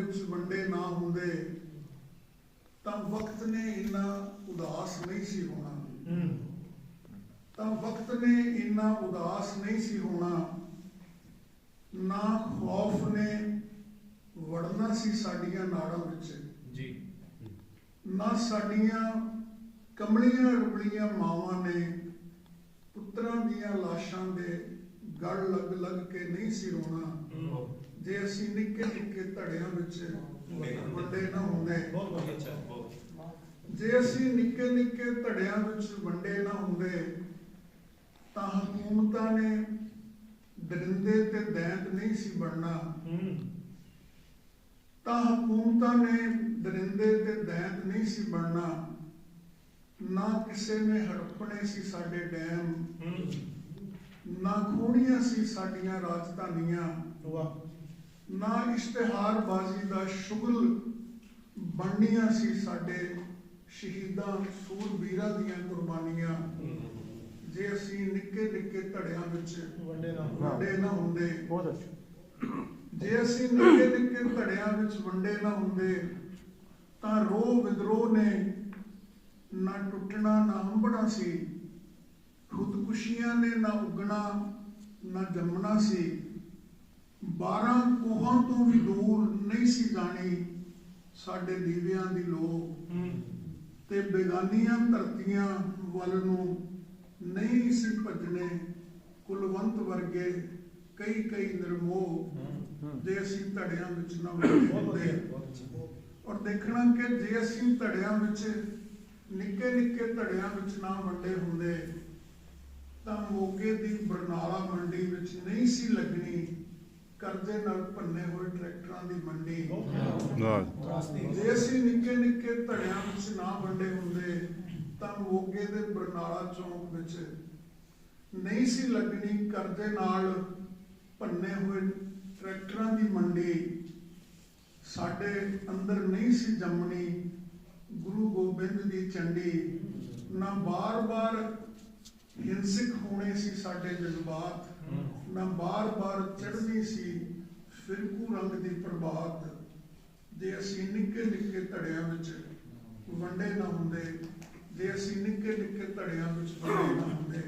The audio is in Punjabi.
ਵਿੱਚ ਵੰਡੇ ਨਾ ਹੁੰਦੇ ਤਾਂ ਵਕਤ ਨੇ ਇੰਨਾ ਉਦਾਸ ਨਹੀਂ ਸੀ ਹੋਣਾ। ਤਾਂ ਵਕਤ ਨੇ ਇੰਨਾ ਉਦਾਸ ਨਹੀਂ ਸੀ ਹੋਣਾ ਨਾ ਖੌਫ ਨੇ ਵੜਨਾ ਸੀ ਸਾਡੀਆਂ ਨਾੜਾਂ ਵਿੱਚ। ਜੀ। ਨਾ ਸਾਡੀਆਂ ਕਮਲੀਆਂ ਰੁਪਲੀਆਂ ਮਾਵਾਂ ਨੇ ਪੁੱਤਰਾਂ ਦੀਆਂ ਲਾਸ਼ਾਂ ਦੇ ਗੜ ਲੱਗ ਲੱਗ ਕੇ ਨਹੀਂ ਸੀ ਰੋਣਾ। ਜੇ ਅਸੀਂ ਨਿੱਕੇ ਨਿੱਕੇ ਧੜਿਆਂ ਵਿੱਚ ਵੱਡੇ ਨਾ ਹੁੰਦੇ। ਬਹੁਤ ਵਧੀਆ ਅੱਛਾ ਬਹੁਤ ਜੇ ਅਸੀਂ ਨਿੱਕੇ ਨਿੱਕੇ ਧੜਿਆਂ ਵਿੱਚ ਵੰਡੇ ਨਾ ਹੁੰਦੇ ਤਾਂ ਹਕੂਮਤਾਂ ਨੇ ਦਰਿੰਦੇ ਤੇ ਦੈਂਤ ਨਹੀਂ ਸੀ ਬਣਨਾ। ਤਾਂ ਹਕੂਮਤਾਂ ਨੇ ਦਰਿੰਦੇ ਤੇ ਦੈਂਤ ਨਹੀਂ ਸੀ ਬਣਨਾ। ਨਾ ਕਿਸੇ ਨੇ ਹੜਪਣੇ ਸੀ ਸਾਡੇ ਡੈਮ। ਨਾ ਖੋਣੀਆਂ ਸੀ ਸਾਡੀਆਂ ਰਾਜਧਾਨੀਆਂ। ਵਾਹ। ਨਾ ਇਸ਼ਤਿਹਾਰਬਾਜ਼ੀ ਦਾ ਸ਼ੁਗਲ ਬਣਨੀਆਂ ਸੀ ਸਾਡੇ ਸ਼ਹੀਦਾਂ ਸੂਰਬੀਰਾਂ ਦੀਆਂ ਕੁਰਬਾਨੀਆਂ। ਜੇ ਅਸੀਂ ਨਿੱਕੇ ਨਿੱਕੇ ਧੜਿਆਂ ਵਿੱਚ ਵੰਡੇ ਨਾ ਵੱਡੇ ਨਾ ਹੁੰਦੇ। ਬਹੁਤ ਅੱਛਾ। ਜੇ ਅਸੀਂ ਨਿੱਕੇ ਨਿੱਕੇ ਧੜਿਆਂ ਵਿੱਚ ਵੰਡੇ ਨਾ ਹੁੰਦੇ ਤਾਂ ਰੋਹ ਵਿਦਰੋਹ ਨੇ ਨਾ ਟੁੱਟਣਾ ਨਾ ਹੰਬਣਾ ਸੀ। ਖੁਦਕੁਸ਼ੀਆਂ ਨੇ ਨਾ ਉਗਣਾ ਨਾ ਜੰਮਣਾ ਸੀ। 12 ਕੋਹਾਂ ਤੋਂ ਵੀ ਦੂਰ ਨਹੀਂ ਸੀ ਜਾਣੀ ਸਾਡੇ ਦੀਵਿਆਂ ਦੀ ਲੋ ਤੇ ਬੇਗਾਨੀਆਂ ਧਰਤੀਆਂ ਵੱਲ ਨੂੰ ਨਹੀਂ ਸੀ ਭੱਜਣੇ ਕੁਲਵੰਤ ਵਰਗੇ ਕਈ ਕਈ ਨਿਰਮੋਹ ਜੇ ਅਸੀਂ ਧੜਿਆਂ ਵਿੱਚ ਨਾ ਹੁੰਦੇ। ਔਰ ਦੇਖਣਾ ਕਿ ਜੇ ਅਸੀਂ ਧੜਿਆਂ ਵਿੱਚ ਨਿੱਕੇ ਨਿੱਕੇ ਧੜਿਆਂ ਵਿੱਚ ਨਾ ਵੰਡੇ ਹੁੰਦੇ ਤਾਂ ਮੋਗੇ ਦੀ ਬਰਨਾਲਾ ਮੰਡੀ ਵਿੱਚ ਨਹੀਂ ਸੀ ਲੱਗਣੀ। ਕਰਜ਼ੇ ਨਾਲ ਭੰਨੇ ਹੋਏ ਟਰੈਕਟਰਾਂ ਦੀ ਮੰਡੀ। ਜੇ ਅਸੀਂ ਨਿੱਕੇ ਨਿੱਕੇ ਧੜਿਆਂ ਵਿੱਚ ਨਾ ਵੰਡੇ ਹੁੰਦੇ ਤਾਂ ਮੋਗੇ ਦੇ ਬਰਨਾਲਾ ਚੌਂਕ ਵਿੱਚ ਨਹੀਂ ਸੀ ਲੱਗਣੀ ਕਰਜ਼ੇ ਨਾਲ ਭੰਨੇ ਹੋਏ ਟਰੈਕਟਰਾਂ ਦੀ ਮੰਡੀ। ਸਾਡੇ ਅੰਦਰ ਨਹੀਂ ਸੀ ਜੰਮਣੀ ਗੁਰੂ ਗੋਬਿੰਦ ਦੀ ਚੰਡੀ। ਨਾ ਬਾਰ-ਬਾਰ ਹਿੰਸਕ ਹੋਣੇ ਸੀ ਸਾਡੇ ਜਜ਼ਬਾਤ। ਨਾ ਬਾਰ-ਬਾਰ ਚੜ੍ਹਦੀ ਸੀ ਫਿਰਕੂ ਰੰਗ ਦੀ ਪ੍ਰਭਾਤ ਜੇ ਅਸੀਂ ਨਿੱਕੇ ਨਿੱਕੇ ਧੜਿਆਂ ਵਿੱਚ ਵੰਡੇ ਨਾ ਹੁੰਦੇ ਜੇ ਅਸੀਂ ਨਿੱਕੇ ਨਿੱਕੇ ਧੜਿਆਂ ਵਿੱਚ ਵੰਡੇ ਨਾ ਹੁੰਦੇ।